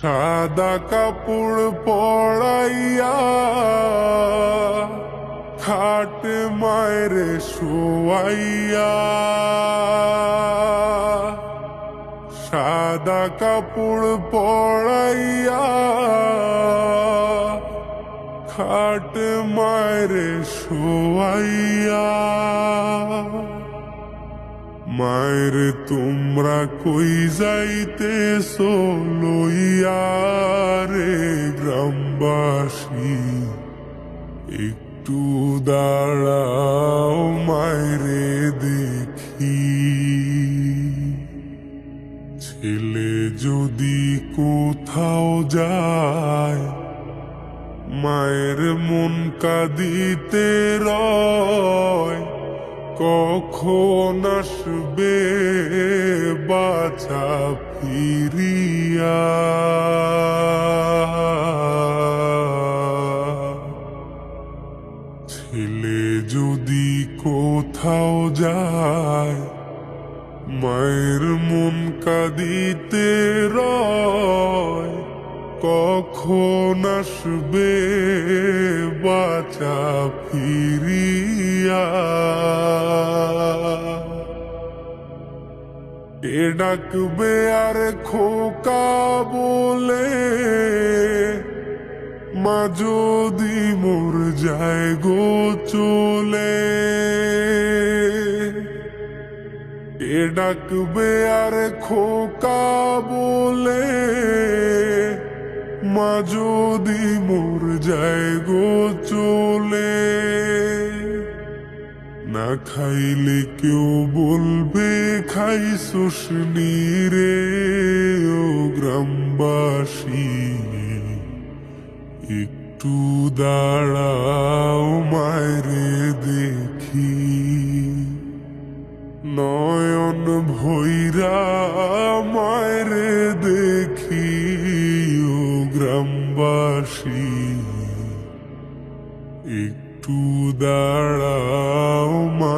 সাদা কাপড় পড়াইয়া খাট মায়ের শোয়াইয়া। সাদা কাপড় পড়াইয়া খাট মায়ের শোয়াইয়া। মায়ের, তোমরা কই যাইতে লইয়া রে গ্রামবাসী? একটু দাঁড়াও মায়েরে দেখি। ছেলে যদি কোথাও যায়, মায়ের মন কাঁদিতে রয় কখন আসবে বাছা ফিরিয়া। ছেলে যদি কোথাও যায়, মায়ের মন কাঁদিতে রয় কখন আসবে বাচা ফিরিয়া। এ ডাকবে আর খোকা বলে, মা যদি মোর যায় গো চলে। এ ডাকবে আর খোকা বলে, মা যদি মোর যায় গো চলে। না খাইলে কেউ বলবে খাই শুষনি রে, ও গ্রামবাসী। একটু দাঁড়াও মায়েরে দেখি। নয়ন ভৈরা মায়েরে দেখি, ও গ্রামবাসী। একটু দাঁড়াও দেখি